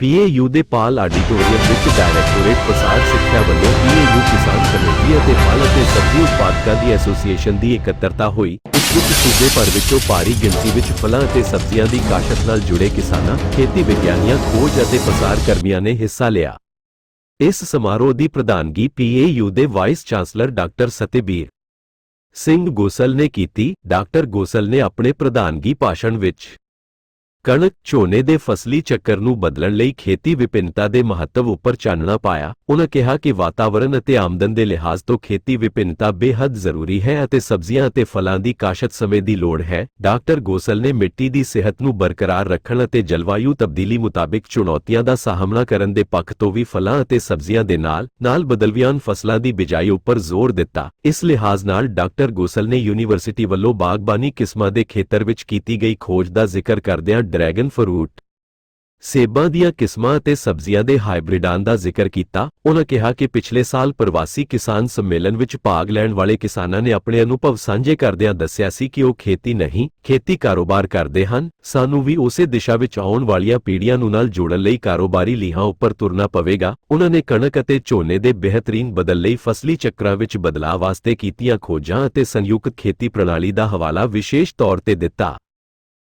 PAU ਦੇ ਪਾਲ auditorium ਵਿੱਚ directorate ਪ੍ਰਸਾਰ ਸਿੱਖਿਆ ਵੱਲੋਂ ਪੀਏਯੂ ਕਿਸਾਨ ਕਮੇਟੀ ਅਤੇ ਫਲ ਅਤੇ ਸਬਜ਼ੀ ਉਤਪਾਦਕਾਂ ਦੀ ਐਸੋਸੀਏਸ਼ਨ ਦੀ ਇਕੱਤਰਤਾ ਹੋਈ। ਇਸ ਵਿੱਚ ਸੂਬੇ ਭਰ ਵਿੱਚੋਂ ਭਾਰੀ ਗਿਣਤੀ ਵਿੱਚ ਫਲਾਂ ਅਤੇ ਸਬਜ਼ੀਆਂ ਦੀ ਕਾਸ਼ਤ ਨਾਲ ਜੁੜੇ ਕਿਸਾਨਾਂ, ਖੇਤੀ ਵਿਗਿਆਨੀਆਂ, ਖੋਜ ਅਤੇ ਪ੍ਰਸਾਰ ਕਰਮੀਆਂ ਨੇ ਹਿੱਸਾ ਲਿਆ। ਇਸ ਸਮਾਰੋਹ ਦੀ ਪ੍ਰਧਾਨਗੀ ਪੀਏਯੂ ਦੇ vice chancellor doctor Satbir Singh Gosal ਨੇ ਕੀਤੀ। ਡਾਕਟਰ ਗੋਸਲ ਨੇ ਆਪਣੇ ਪ੍ਰਧਾਨਗੀ ਭਾਸ਼ਣ ਵਿੱਚ ਕਣਕ ਝੋਨੇ ਦੇ ਫਸਲੀ ਚੱਕਰ ਨੂੰ ਬਦਲਣ ਲਈ ਖੇਤੀ ਵਿਭਿੰਨਤਾ ਦੇ ਮਹੱਤਵ ਉੱਪਰ ਚਾਨਣਾ ਪਾਇਆ, ਉਨ੍ਹਾਂ ਕਿਹਾ ਕਿ ਵਾਤਾਵਰਣ ਅਤੇ ਆਮਦਨ ਦੇ ਲਿਹਾਜ਼ ਤੋਂ ਖੇਤੀ ਵਿਭਿੰਨਤਾ ਬੇਹੱਦ ਜ਼ਰੂਰੀ ਹੈ ਅਤੇ ਸਬਜ਼ੀਆਂ ਅਤੇ ਫਲਾਂ ਦੀ ਕਾਸ਼ਤ ਸਮੇਂ ਦੀ ਲੋੜ ਹੈ। ਡਾਕਟਰ ਗੋਸਲ ਨੇ ਮਿੱਟੀ ਦੀ ਸਿਹਤ ਨੂੰ ਬਰਕਰਾਰ ਰੱਖਣ ਅਤੇ ਜਲਵਾਯੂ ਤਬਦੀਲੀ ਮੁਤਾਬਿਕ ਚੁਣੌਤੀਆਂ ਦਾ ਸਾਹਮਣਾ ਕਰਨ ਦੇ ਪੱਖ ਤੋਂ ਵੀ ਫਲਾਂ ਅਤੇ ਸਬਜ਼ੀਆਂ ਦੇ ਨਾਲ ਨਾਲ ਬਦਲਵਿਆਨ ਫਸਲਾਂ ਦੀ ਬਿਜਾਈ ਉੱਪਰ ਜ਼ੋਰ ਦਿੱਤਾ। ਇਸ ਲਿਹਾਜ਼ ਨਾਲ ਡਾਕਟਰ ਗੋਸਲ ਨੇ ਯੂਨੀਵਰਸਿਟੀ ਵੱਲੋਂ ਬਾਗਬਾਨੀ ਕਿਸਮਾਂ ਦੇ ਖੇਤਰ ਵਿੱਚ ਕੀਤੀ ਗਈ ਖੋਜ ਦਾ ਜ਼ਿਕਰ ਕਰਦਿਆਂ ਡਰੈਗਨ ਫਰੂਟ। ਸੇਬਾਂ ਦੀਆਂ ਕਿਸਮਾਂ ਅਤੇ ਸਬਜ਼ੀਆਂ ਦੇ ਹਾਈਬ੍ਰਿਡਾਂ ਦਾ ਜ਼ਿਕਰ ਕੀਤਾ, ਉਹਨਾਂ ਕਿਹਾ ਕਿ ਪਿਛਲੇ ਸਾਲ ਪ੍ਰਵਾਸੀ ਕਿਸਾਨ ਸੰਮੇਲਨ ਵਿੱਚ ਭਾਗ ਲੈਣ ਵਾਲੇ ਕਿਸਾਨਾਂ ਨੇ ਆਪਣੇ ਅਨੁਭਵ ਸਾਂਝੇ ਕਰਦਿਆਂ ਦੱਸਿਆ ਸੀ ਕਿ ਉਹ ਖੇਤੀ ਨਹੀਂ, ਖੇਤੀ ਕਾਰੋਬਾਰ ਕਰਦੇ ਹਨ, ਸਾਨੂੰ ਵੀ ਉਸੇ ਦਿਸ਼ਾ ਵਿੱਚ ਆਉਣ ਵਾਲੀਆਂ ਪੀੜ੍ਹੀਆਂ ਨੂੰ ਨਾਲ ਜੋੜਨ ਲਈ ਕਾਰੋਬਾਰੀ ਲੀਹਾਂ ਉੱਪਰ ਤੁਰਨਾ ਪਵੇਗਾ, ਉਹਨਾਂ ਨੇ ਕਣਕ ਅਤੇ ਝੋਨੇ ਦੇ ਬਿਹਤਰੀਨ ਬਦਲ ਲਈ ਫਸਲੀ ਚੱਕਰਾਂ ਵਿੱਚ ਬਦਲਾਅ ਵਾਸਤੇ ਕੀਤੀਆਂ ਖੋਜਾਂ ਅਤੇ ਸੰਯੁਕਤ ਖੇਤੀ ਪ੍ਰਣਾਲੀ ਦਾ ਹਵਾਲਾ ਵਿਸ਼ੇਸ਼ ਤੌਰ ਤੇ ਦਿੱਤਾ।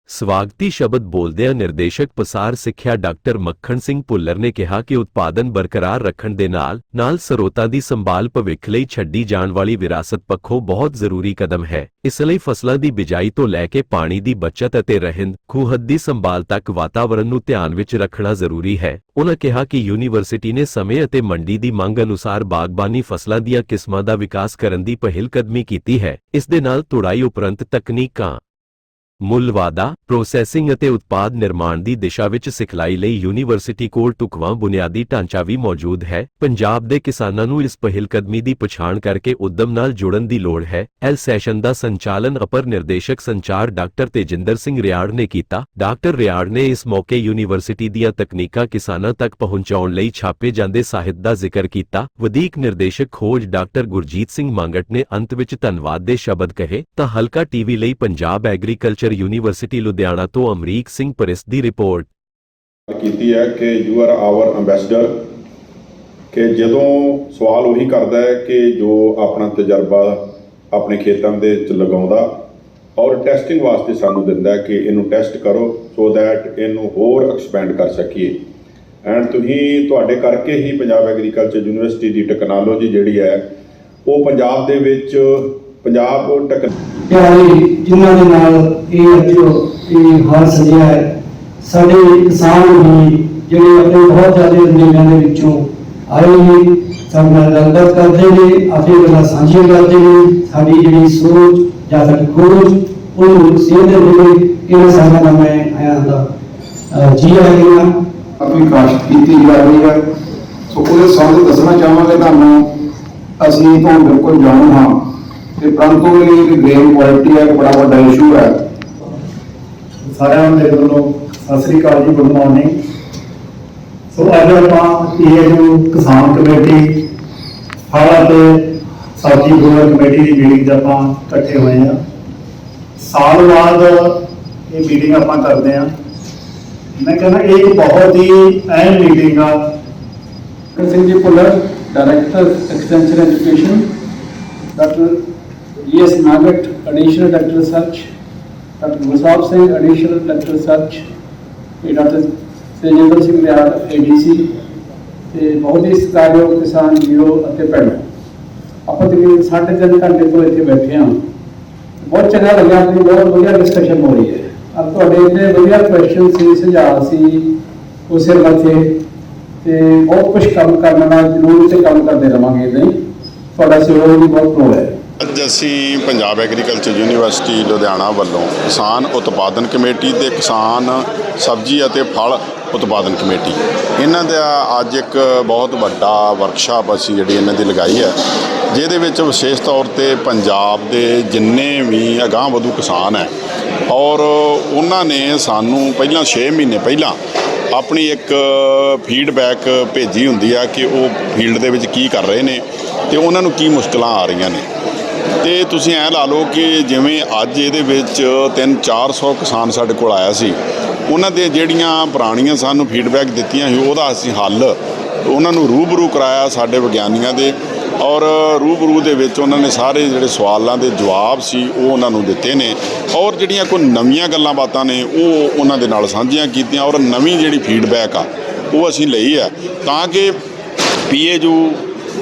ਸਵਾਗਤੀ ਸ਼ਬਦ ਬੋਲਦਿਆਂ ਨਿਰਦੇਸ਼ਕ ਪਸਾਰ ਸਿੱਖਿਆ ਡਾਕਟਰ ਮੱਖਣ ਸਿੰਘ ਭੁੱਲਰ ਨੇ ਕਿਹਾ ਕਿ ਉਤਪਾਦਨ ਬਰਕਰਾਰ ਰੱਖਣ ਦੇ ਨਾਲ ਨਾਲ ਸਰੋਤਾਂ ਦੀ ਸੰਭਾਲ ਭਵਿੱਖ ਲਈ ਛੱਡੀ ਜਾਣ ਵਾਲੀ ਵਿਰਾਸਤ ਪੱਖੋਂ ਬਹੁਤ ਜ਼ਰੂਰੀ ਕਦਮ ਹੈ। ਇਸ ਲਈ ਫਸਲਾਂ ਦੀ ਬਿਜਾਈ ਤੋਂ ਲੈ ਕੇ ਪਾਣੀ ਦੀ ਬਚਤ ਅਤੇ ਰਹਿੰਦ, ਖੂਹਦ ਦੀ ਸੰਭਾਲ ਤੱਕ ਵਾਤਾਵਰਣ ਨੂੰ ਧਿਆਨ ਵਿੱਚ ਰੱਖਣਾ ਜ਼ਰੂਰੀ ਹੈ। ਉਨ੍ਹਾਂ ਕਿਹਾ ਕਿ ਯੂਨੀਵਰਸਿਟੀ ਨੇ ਸਮੇਂ ਅਤੇ ਮੰਡੀ ਦੀ ਮੰਗ ਅਨੁਸਾਰ ਬਾਗਬਾਨੀ ਫਸਲਾਂ ਦੀਆਂ ਕਿਸਮਾਂ ਦਾ ਵਿਕਾਸ ਕਰਨ ਦੀ ਪਹਿਲਕਦਮੀ ਕੀਤੀ ਹੈ। ਇਸ ਦੇ ਨਾਲ ਤੁੜਾਈ ਉਪਰੰਤ ਤਕਨੀਕਾਂ ਮੁੱਲ ਵਾਧਾ ਪ੍ਰੋਸੈਸਿੰਗ ਅਤੇ ਉਤਪਾਦ ਨਿਰਮਾਣ ਦੀ ਦਿਸ਼ਾ ਵਿੱਚ ਸਿਖਲਾਈ ਲਈ ਯੂਨੀਵਰਸਿਟੀ ਕੋਲ ਟੁਕਵਾਂ ਬੁਨਿਆਦੀ ਢਾਂਚਾ ਵੀ ਮੌਜੂਦ ਹੈ। ਪੰਜਾਬ ਦੇ ਕਿਸਾਨਾਂ ਨੂੰ ਇਸ ਪਹਿਲਕਦਮੀ ਦੀ ਪਛਾਣ ਕਰਕੇ ਉਦਮ ਨਾਲ ਜੁੜਨ ਦੀ ਲੋੜ ਹੈ। ਐਲ ਸੈਸ਼ਨ ਦਾ ਸੰਚਾਲਨ ਅਪਰ ਨਿਰਦੇਸ਼ਕ ਸੰਚਾਰ ਡਾਕਟਰ ਤੇਜਿੰਦਰ ਸਿੰਘ ਰਿਆੜ ਨੇ ਕੀਤਾ। ਡਾਕਟਰ ਰਿਆੜ ਨੇ ਇਸ ਮੌਕੇ ਯੂਨੀਵਰਸਿਟੀ ਦੀਆਂ ਤਕਨੀਕਾਂ ਕਿਸਾਨਾਂ ਤੱਕ ਪਹੁੰਚਾਉਣ ਲਈ ਛਾਪੇ ਜਾਂਦੇ ਸਾਹਿਤ ਦਾ ਜ਼ਿਕਰ ਕੀਤਾ। ਵਧੀਕ ਨਿਰਦੇਸ਼ਕ ਖੋਜ ਡਾਕਟਰ ਗੁਰਜੀਤ ਸਿੰਘ ਮੰਗਟ ਨੇ ਅੰਤ ਵਿੱਚ ਧੰਨਵਾਦ ਦੇ ਸ਼ਬਦ ਕਹੇ, ਤਾਂ ਹਲਕਾ ਟੀਵੀ ਲਈ ਪੰਜਾਬ ਐਗਰੀਕਲਚਰ ਯੂਨੀਵਰਸਿਟੀ ਲੁਧਿਆਣਾ ਤੋਂ ਅਮਰੀਕ ਸਿੰਘ ਪਰਿਸ ਦੀ ਰਿਪੋਰਟ ਕੀਤੀ ਹੈ ਕਿ ਯੂ ਆਰ ਆਵਰ ਐਮਬੈਸਡਰ ਕਿ ਜਦੋਂ ਸਵਾਲ ਉਹੀ ਕਰਦਾ ਹੈ ਕਿ ਜੋ ਆਪਣਾ ਤਜਰਬਾ ਆਪਣੇ ਖੇਤਾਂ ਦੇ ਵਿੱਚ ਲਗਾਉਂਦਾ ਔਰ ਟੈਸਟਿੰਗ ਵਾਸਤੇ ਸਾਨੂੰ ਦਿੰਦਾ ਕਿ ਇਹਨੂੰ ਟੈਸਟ ਕਰੋ ਸੋ ਦੈਟ ਇਹਨੂੰ ਹੋਰ ਐਕਸਪੈਂਡ ਕਰ ਸਕੀਏ ਐਂਡ ਤੁਸੀਂ ਤੁਹਾਡੇ ਕਰਕੇ ਹੀ ਪੰਜਾਬ ਐਗਰੀਕਲਚਰ ਯੂਨੀਵਰਸਿਟੀ ਦੀ ਟੈਕਨੋਲੋਜੀ ਜਿਹੜੀ ਹੈ ਉਹ ਪੰਜਾਬ ਦੇ ਵਿੱਚ ਪੰਜਾਬ ਟੈਕ ਪਿਆਰੇ ਜਿਨ੍ਹਾਂ ਦੇ ਨਾਲ ਇਹ ਅੱਜ ਇਹ ਹਾਲ ਸਜਿਆ ਹੈ, ਸਾਡੇ ਕਿਸਾਨ ਵੀ ਜਿਹੜੇ ਆਪਣੇ ਬਹੁਤ ਜ਼ਿਆਦਾ ਜ਼ਿਲ੍ਹਿਆਂ ਦੇ ਵਿੱਚੋਂ ਆਏ ਨੇ, ਸਾਡੇ ਨਾਲ ਗੱਲਬਾਤ ਕਰਦੇ ਨੇ ਆਪਣੀ ਗੱਲਾਂ ਸਾਂਝੀਆਂ ਕਰਦੇ ਨੇ, ਸਾਡੀ ਜਿਹੜੀ ਸੋਚ ਜਾਂ ਸਾਡੀ ਖੋਜ, ਉਹਨੂੰ ਸੇਧਦੇ ਨੇ ਕਿ ਸਾਡਾ ਨਾਮ ਹੈ, ਆਇਆ ਦਾ ਅਹ ਜੀ ਆਇਆ ਗਿਆ ਆਪਣੀ ਕਾਸ਼ਤ ਕੀਤੀ ਜਾ ਰਹੀ ਹੈ। ਸੋ ਉਹਦੇ ਸੰਬੰਧ ਦੱਸਣਾ ਚਾਹਾਂਗੇ ਤੁਹਾਨੂੰ ਅਸੀਂ ਤਾਂ ਬਿਲਕੁਲ ਜਾਣੂ ਹਾਂ। ਕਿ ਪਰੰਤੂ ਇਹ ਜਿਹੜੀ ਗ੍ਰੇਨ ਕੁਆਲਿਟੀ ਹੈ ਇੱਕ ਬੜਾ ਵੱਡਾ ਇਸ਼ੂ ਹੈ ਸਾਰਿਆਂ ਨੂੰ ਮੇਰੇ ਵੱਲੋਂ ਸਤਿ ਸ੍ਰੀ ਅਕਾਲ ਜੀ ਗੁੱਡ ਮਾਰਨਿੰਗ ਸੋ ਅੱਜ ਆਪਾਂ ਇਹ ਜੋ ਕਿਸਾਨ ਕਮੇਟੀ ਫਲ ਅਤੇ ਸਬਜ਼ੀ ਗਰੋਵਰ ਕਮੇਟੀ ਦੀ ਮੀਟਿੰਗ 'ਚ ਆਪਾਂ ਇਕੱਠੇ ਹੋਏ ਆ ਸਾਲ ਬਾਅਦ ਇਹ ਮੀਟਿੰਗ ਆਪਾਂ ਕਰਦੇ ਆ ਮੈਂ ਕਹਿੰਦਾ ਇਹ ਇੱਕ ਬਹੁਤ ਹੀ ਅਹਿਮ ਮੀਟਿੰਗ ਆ। Singh ji Bhullar director extension education doctor ES Nagat additional director research doctor Gursahib Singh additional director research ਤੇ ਡਾਕਟਰ ਤੇਜਿੰਦਰ ਸਿੰਘ ਰਿਆੜ ਏਡੀਸੀ ਤੇ ਬਹੁਤ ਹੀ ਸਤਿਕਾਰਯੋਗ ਕਿਸਾਨ ਵੀਰੋ ਅਤੇ ਭੈਣੋ ਆਪਾਂ ਤਕਰੀਬਨ ਸਾਢੇ ਤਿੰਨ ਘੰਟੇ ਤੋਂ ਇੱਥੇ ਬੈਠੇ ਹਾਂ ਬਹੁਤ ਚੰਗਾ ਲੱਗਿਆ ਆਪਣੀ ਬਹੁਤ ਵਧੀਆ ਡਿਸਕਸ਼ਨ ਹੋ ਰਹੀ ਹੈ ਅਬ ਤੁਹਾਡੇ ਇੰਨੇ ਵਧੀਆ ਕੁਐਸਚਨ ਸੀ ਸੁਝਾਅ ਸੀ ਉਸੇ ਮੱਥੇ ਤੇ ਬਹੁਤ ਕੁਝ ਕੰਮ ਕਰਨ ਨਾਲ ਜ਼ਰੂਰ ਤੇ ਕੰਮ ਕਰਦੇ ਰਵਾਂਗੇ ਨਹੀਂ ਤੁਹਾਡਾ ਸਹਿਯੋਗ ਵੀ ਬਹੁਤ ਲੋੜ ਹੈ ਅੱਜ ਅਸੀਂ ਪੰਜਾਬ ਐਗਰੀਕਲਚਰ ਯੂਨੀਵਰਸਿਟੀ ਲੁਧਿਆਣਾ ਵੱਲੋਂ ਕਿਸਾਨ ਉਤਪਾਦਨ ਕਮੇਟੀ ਤੇ ਕਿਸਾਨ ਸਬਜ਼ੀ ਅਤੇ ਫਲ ਉਤਪਾਦਨ ਕਮੇਟੀ। ਇਹਨਾਂ ਦਾ ਅੱਜ ਇੱਕ ਬਹੁਤ ਵੱਡਾ ਵਰਕਸ਼ਾਪ ਅਸੀਂ ਜਿਹੜੀ ਇਹਨਾਂ ਦੀ ਲਗਾਈ ਹੈ, ਜਿਹਦੇ ਵਿੱਚ ਵਿਸ਼ੇਸ਼ ਤੌਰ ਤੇ ਪੰਜਾਬ ਦੇ ਜਿੰਨੇ ਵੀ ਅਗਾਂਹ ਵਧੂ ਕਿਸਾਨ ਹੈ, ਔਰ ਉਹਨਾਂ ਨੇ ਸਾਨੂੰ ਪਹਿਲਾਂ 6 ਮਹੀਨੇ ਪਹਿਲਾਂ ਆਪਣੀ ਇੱਕ ਫੀਡਬੈਕ ਭੇਜੀ ਹੁੰਦੀ ਆ ਕਿ ਉਹ ਫੀਲਡ ਦੇ ਵਿੱਚ ਕੀ ਕਰ ਰਹੇ ਨੇ ਤੇ ਉਹਨਾਂ ਨੂੰ ਕੀ ਮੁਸ਼ਕਲਾਂ ਆ ਰਹੀਆਂ ਨੇ। ਤੇ ਤੁਸੀਂ ਐਂ ਲਾ ਲਓ ਕਿ ਜਿਵੇਂ ਅੱਜ ਇਹਦੇ ਵਿੱਚ 3-400 ਕਿਸਾਨ ਸਾਡੇ ਕੋਲ ਆਇਆ ਸੀ, ਉਹਨਾਂ ਦੇ ਜਿਹੜੀਆਂ ਪੁਰਾਣੀਆਂ ਸਾਨੂੰ ਫੀਡਬੈਕ ਦਿੱਤੀਆਂ ਸੀ, ਉਹਦਾ ਅਸੀਂ ਹੱਲ, ਉਹਨਾਂ ਨੂੰ ਰੂਬਰੂ ਕਰਾਇਆ ਸਾਡੇ ਵਿਗਿਆਨੀਆਂ ਦੇ, ਔਰ ਰੂਬਰੂ ਦੇ ਵਿੱਚ ਉਹਨਾਂ ਨੇ ਸਾਰੇ ਜਿਹੜੇ ਸਵਾਲਾਂ ਦੇ ਜਵਾਬ ਸੀ, ਉਹ ਉਹਨਾਂ ਨੂੰ ਦਿੱਤੇ ਨੇ, ਔਰ ਜਿਹੜੀਆਂ ਕੋਈ ਨਵੀਆਂ ਗੱਲਾਂ ਬਾਤਾਂ ਨੇ, ਉਹ ਉਹਨਾਂ ਦੇ ਨਾਲ ਸਾਂਝੀਆਂ ਕੀਤੀਆਂ, ਔਰ ਨਵੀਂ ਜਿਹੜੀ ਫੀਡਬੈਕ ਆ, ਉਹ ਅਸੀਂ ਲਈ ਆ, ਤਾਂ ਕਿ ਪੀਏਯੂ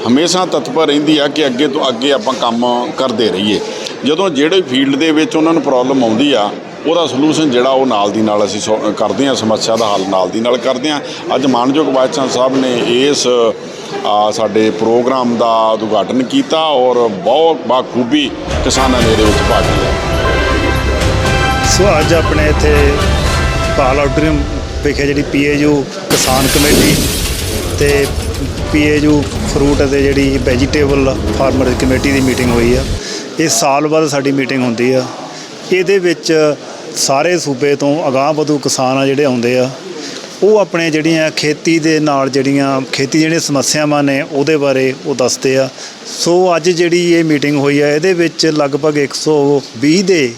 ਹਮੇਸ਼ਾ ਤਤਪਰ ਰਹਿੰਦੀ ਆ ਕਿ ਅੱਗੇ ਤੋਂ ਅੱਗੇ ਆਪਾਂ ਕੰਮ ਕਰਦੇ ਰਹੀਏ। ਜਦੋਂ ਜਿਹੜੇ ਫੀਲਡ ਦੇ ਵਿੱਚ ਉਹਨਾਂ ਨੂੰ ਪ੍ਰੋਬਲਮ ਆਉਂਦੀ ਆ, ਉਹਦਾ ਸੋਲੂਸ਼ਨ ਜਿਹੜਾ ਉਹ ਨਾਲ ਦੀ ਨਾਲ ਅਸੀਂ ਸੋ- ਕਰਦੇ ਹਾਂ ਸਮੱਸਿਆ ਦਾ ਹੱਲ ਨਾਲ ਦੀ ਨਾਲ ਕਰਦੇ ਹਾਂ ਅੱਜ ਮਾਨਯੋਗ ਵਾਈਸ ਸਾਹਿਬ ਨੇ ਇਸ ਸਾਡੇ ਪ੍ਰੋਗਰਾਮ ਦਾ ਉਦਘਾਟਨ ਕੀਤਾ ਔਰ ਬਹੁਤ ਬਾਖੂਬੀ ਕਿਸਾਨਾਂ ਨੇ ਇਹਦੇ ਵਿੱਚ ਭਾਗ ਲਿਆ। ਸੋ ਅੱਜ ਆਪਣੇ ਇੱਥੇ ਪਾਲ ਆਊਟਰੀਮ ਵਿਖੇ ਜਿਹੜੀ ਪੀਏਯੂ ਕਿਸਾਨ ਕਮੇਟੀ ਤੇ ਪੀਏਯੂ ਫਰੂਟ ਅਤੇ ਜਿਹੜੀ ਵੈਜੀਟੇਬਲ ਫਾਰਮਰ ਕਮੇਟੀ ਦੀ ਮੀਟਿੰਗ ਹੋਈ ਆ। ਇਹ ਸਾਲ ਬਾਅਦ ਸਾਡੀ ਮੀਟਿੰਗ ਹੁੰਦੀ ਆ। ਇਹਦੇ ਵਿੱਚ ਸਾਰੇ ਸੂਬੇ ਤੋਂ ਅਗਾਂਹ ਵਧੂ ਕਿਸਾਨ ਆ ਜਿਹੜੇ ਆਉਂਦੇ ਆ। ਉਹ ਆਪਣੇ ਜਿਹੜੀਆਂ ਖੇਤੀ ਦੇ ਨਾਲ ਜਿਹੜੀਆਂ ਖੇਤੀ ਜਿਹੜੀਆਂ ਸਮੱਸਿਆਵਾਂ ਨੇ ਉਹਦੇ ਬਾਰੇ ਉਹ ਦੱਸਦੇ ਆ। ਸੋ ਅੱਜ ਜਿਹੜੀ ਇਹ ਮੀਟਿੰਗ ਹੋਈ ਆ, ਇਹਦੇ ਵਿੱਚ ਲਗਭਗ 120 ਦੇ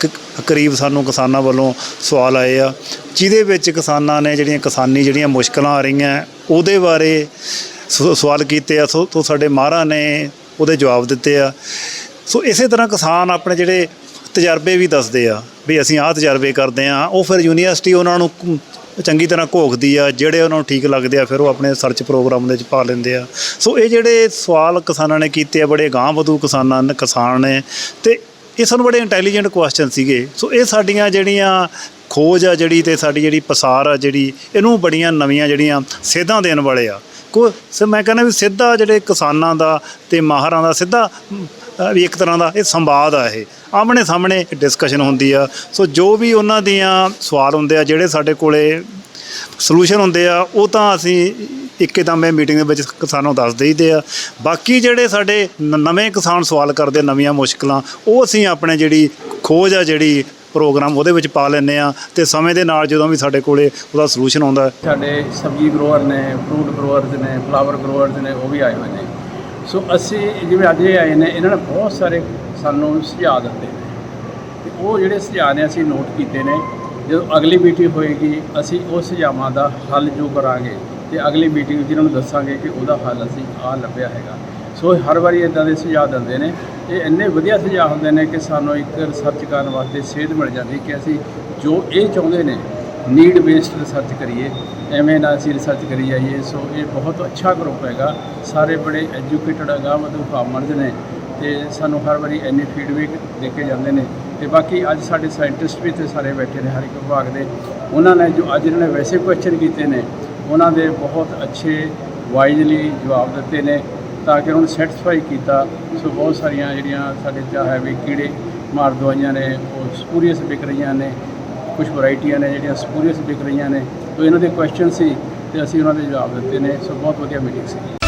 ਕ- ਕਰੀਬ ਸਾਨੂੰ ਕਿਸਾਨਾਂ ਵੱਲੋਂ ਸਵਾਲ ਆਏ ਆ। ਜਿਹਦੇ ਵਿੱਚ ਕਿਸਾਨਾਂ ਨੇ ਜਿਹੜੀਆਂ ਕਿਸਾਨੀ ਜਿਹੜੀਆਂ ਮੁਸ਼ਕਲਾਂ ਆ ਰਹੀਆਂ, ਉਹਦੇ ਬਾਰੇ ਸਵਾਲ ਕੀਤੇ ਆ, ਸੋ ਤੋਂ ਸਾਡੇ ਮਾਹਰਾਂ ਨੇ ਉਹਦੇ ਜਵਾਬ ਦਿੱਤੇ ਆ। ਸੋ ਇਸੇ ਤਰ੍ਹਾਂ ਕਿਸਾਨ ਆਪਣੇ ਜਿਹੜੇ ਤਜਰਬੇ ਵੀ ਦੱਸਦੇ ਆ, ਵੀ ਅਸੀਂ ਆਹ ਤਜਰਬੇ ਕਰਦੇ ਆ, ਉਹ ਫਿਰ ਯੂਨੀਵਰਸਿਟੀ ਉਹਨਾਂ ਨੂੰ ਚੰਗੀ ਤਰ੍ਹਾਂ ਘੋਖਦੀ ਆ, ਜਿਹੜੇ ਉਹਨਾਂ ਨੂੰ ਠੀਕ ਲੱਗਦੇ ਆ, ਫਿਰ ਉਹ ਆਪਣੇ ਸਰਚ ਪ੍ਰੋਗਰਾਮ ਦੇ ਵਿੱਚ ਪਾ ਲੈਂਦੇ ਆ। ਸੋ ਇਹ ਜਿਹੜੇ ਸਵਾਲ ਕਿਸਾਨਾਂ ਨੇ ਕੀਤੇ ਆ, ਬੜੇ ਗਾਂਹ ਵਧੂ ਕਿਸਾਨਾਂ ਨੇ, ਕਿਸਾਨ ਨੇ, ਤੇ ਇਹ ਸਾਨੂੰ ਬੜੇ ਇੰਟੈਲੀਜੈਂਟ ਕੁਐਸਚਨ ਸੀਗੇ। ਸੋ ਇਹ ਸਾਡੀਆਂ ਜਿਹੜੀਆਂ ਖੋਜ ਆ, ਜਿਹੜੀ ਤੇ ਸਾਡੀ ਜਿਹੜੀ ਪਸਾਰ ਆ, ਜਿਹੜੀ ਇਹਨੂੰ ਬੜੀਆਂ ਨਵੀਆਂ ਜਿਹੜੀਆਂ ਸੇਧਾਂ ਦੇਣ ਵਾਲੇ ਆ ਕੋ ਸੋ ਮੈਂ ਕਹਿੰਦਾ ਵੀ ਸਿੱਧਾ ਜਿਹੜੇ ਕਿਸਾਨਾਂ ਦਾ ਤੇ ਮਾਹਰਾਂ ਦਾ ਸਿੱਧਾ ਵੀ ਇੱਕ ਤਰ੍ਹਾਂ ਦਾ ਇਹ ਸੰਵਾਦ ਆ ਇਹ। ਆਮਣੇ ਸਾਹਮਣੇ ਡਿਸਕਸ਼ਨ ਹੁੰਦੀ ਆ। ਸੋ ਜੋ ਵੀ ਉਹਨਾਂ ਦੀਆਂ ਸਵਾਲ ਹੁੰਦੇ ਆ, ਜਿਹੜੇ ਸਾਡੇ ਕੋਲੇ ਸੋਲੂਸ਼ਨ ਹੁੰਦੇ ਆ, ਉਹ ਤਾਂ ਅਸੀਂ ਇੱਕਦਮ ਇਹ ਮੀਟਿੰਗ ਦੇ ਵਿੱਚ ਕਿਸਾਨਾਂ ਨੂੰ ਦੱਸ ਦੇਈਦੇ ਆ। ਬਾਕੀ ਜਿਹੜੇ ਸਾਡੇ ਨਵੇਂ ਕਿਸਾਨ ਸਵਾਲ ਕਰਦੇ ਨਵੀਆਂ ਮੁਸ਼ਕਲਾਂ, ਉਹ ਅਸੀਂ ਆਪਣੇ ਜਿਹੜੀ ਖੋਜ ਆ, ਜਿਹੜੀ ਪ੍ਰੋਗਰਾਮ ਉਹਦੇ ਵਿੱਚ ਪਾ ਲੈਂਦੇ ਆ ਤੇ ਸਮੇਂ ਦੇ ਨਾਲ ਜਦੋਂ ਵੀ ਸਾਡੇ ਕੋਲੇ ਉਹਦਾ ਸੋਲੂਸ਼ਨ ਆਉਂਦਾ ਸਾਡੇ ਸਬਜ਼ੀ ਗਰੋਅਰ ਨੇ ਫਰੂਟ ਗਰੋਅਰਸ ਨੇ ਫਲਾਵਰ ਗਰੋਅਰਸ ਨੇ, ਉਹ ਵੀ ਆਏ ਹੋਏ ਨੇ। ਸੋ ਅਸੀਂ ਜਿਵੇਂ ਅੱਜ ਇਹ ਆਏ ਨੇ, ਇਹਨਾਂ ਨੇ ਬਹੁਤ ਸਾਰੇ ਸਾਨੂੰ ਸੁਝਾਅ ਦਿੱਤੇ ਨੇ। ਤੇ ਉਹ ਜਿਹੜੇ ਸੁਝਾਅ ਨੇ ਅਸੀਂ ਨੋਟ ਕੀਤੇ ਨੇ, ਜਦੋਂ ਅਗਲੀ ਮੀਟਿੰਗ ਹੋਏਗੀ, ਅਸੀਂ ਉਸ ਸੁਝਾਵਾਂ ਦਾ ਹੱਲ ਜੋ ਕਰਾਂਗੇ ਤੇ ਅਗਲੀ ਮੀਟਿੰਗ ਵਿੱਚ ਇਹਨਾਂ ਨੂੰ ਦੱਸਾਂਗੇ ਕਿ ਉਹਦਾ ਹੱਲ ਅਸੀਂ ਆਹ ਲੱਭਿਆ ਹੈਗਾ। ਸੋ ਹਰ ਵਾਰੀ ਇਦਾਂ ਦੇ ਸੁਝਾਅ ਦਿੰਦੇ ਨੇ। ਇਹ ਇੰਨੇ ਵਧੀਆ ਸੁਝਾਅ ਹੁੰਦੇ ਨੇ ਕਿ ਸਾਨੂੰ ਇੱਕ ਰਿਸਰਚ ਕਰਨ ਵਾਸਤੇ ਸੇਧ ਮਿਲ ਜਾਂਦੀ ਕਿ ਅਸੀਂ ਜੋ ਇਹ ਚਾਹੁੰਦੇ ਨੇ ਨੀਡ ਬੇਸਡ ਰਿਸਰਚ ਕਰੀਏ, ਐਵੇਂ ਨਾ ਅਸੀਂ ਰਿਸਰਚ ਕਰੀ ਜਾਈਏ। ਸੋ ਇਹ ਬਹੁਤ ਅੱਛਾ ਗਰੁੱਪ ਹੈਗਾ। ਸਾਰੇ ਬੜੇ ਐਜੂਕੇਟਡ ਹੈਗਾ, ਮਤਲਬ ਫਾਰਮਰਜ਼ ਨੇ ਤੇ ਸਾਨੂੰ ਹਰ ਵਾਰੀ ਇੰਨੀ ਫੀਡਬੈਕ ਦੇ ਕੇ ਜਾਂਦੇ ਨੇ। ਤੇ ਬਾਕੀ ਅੱਜ ਸਾਡੇ ਸਾਇੰਟਿਸਟ ਵੀ ਤੇ ਸਾਰੇ ਬੈਠੇ ਨੇ, ਹਰ ਇੱਕ ਵਿਭਾਗ ਦੇ। ਉਹਨਾਂ ਨੇ ਜੋ ਅੱਜ ਇਹਨਾਂ ਨੇ ਵੈਸੇ ਕੁਐਸਚਨ ਕੀਤੇ ਨੇ, ਉਹਨਾਂ ਦੇ ਬਹੁਤ ਅੱਛੇ ਵਾਈਜ਼ਲੀ ਜਵਾਬ ਦਿੱਤੇ ਨੇ। ਤਾਂ ਕਿ ਉਹਨਾਂ ਨੂੰ ਸੈਟੀਸਫਾਈ ਕੀਤਾ। ਸੋ ਬਹੁਤ ਸਾਰੀਆਂ ਜਿਹੜੀਆਂ ਸਾਡੇ ਚਾਹ ਹੈ ਵੀ ਕੀੜੇ ਮਾਰ ਦਵਾਈਆਂ ਨੇ, ਉਹ ਸਪੂਰੀਅਸ ਵਿਕ ਰਹੀਆਂ ਨੇ। ਕੁਝ ਵੈਰਾਈਟੀਆਂ ਨੇ ਜਿਹੜੀਆਂ ਸਪੂਰੀਅਸ ਵਿਕ ਰਹੀਆਂ ਨੇ। ਤੋ, ਇਹਨਾਂ ਦੇ ਕੁਐਸਚਨ ਸੀ ਤੇ ਅਸੀਂ ਉਹਨਾਂ ਦੇ ਜਵਾਬ ਦਿੱਤੇ ਨੇ। ਸੋ ਬਹੁਤ ਵਧੀਆ ਮੀਟਿੰਗ ਸੀ।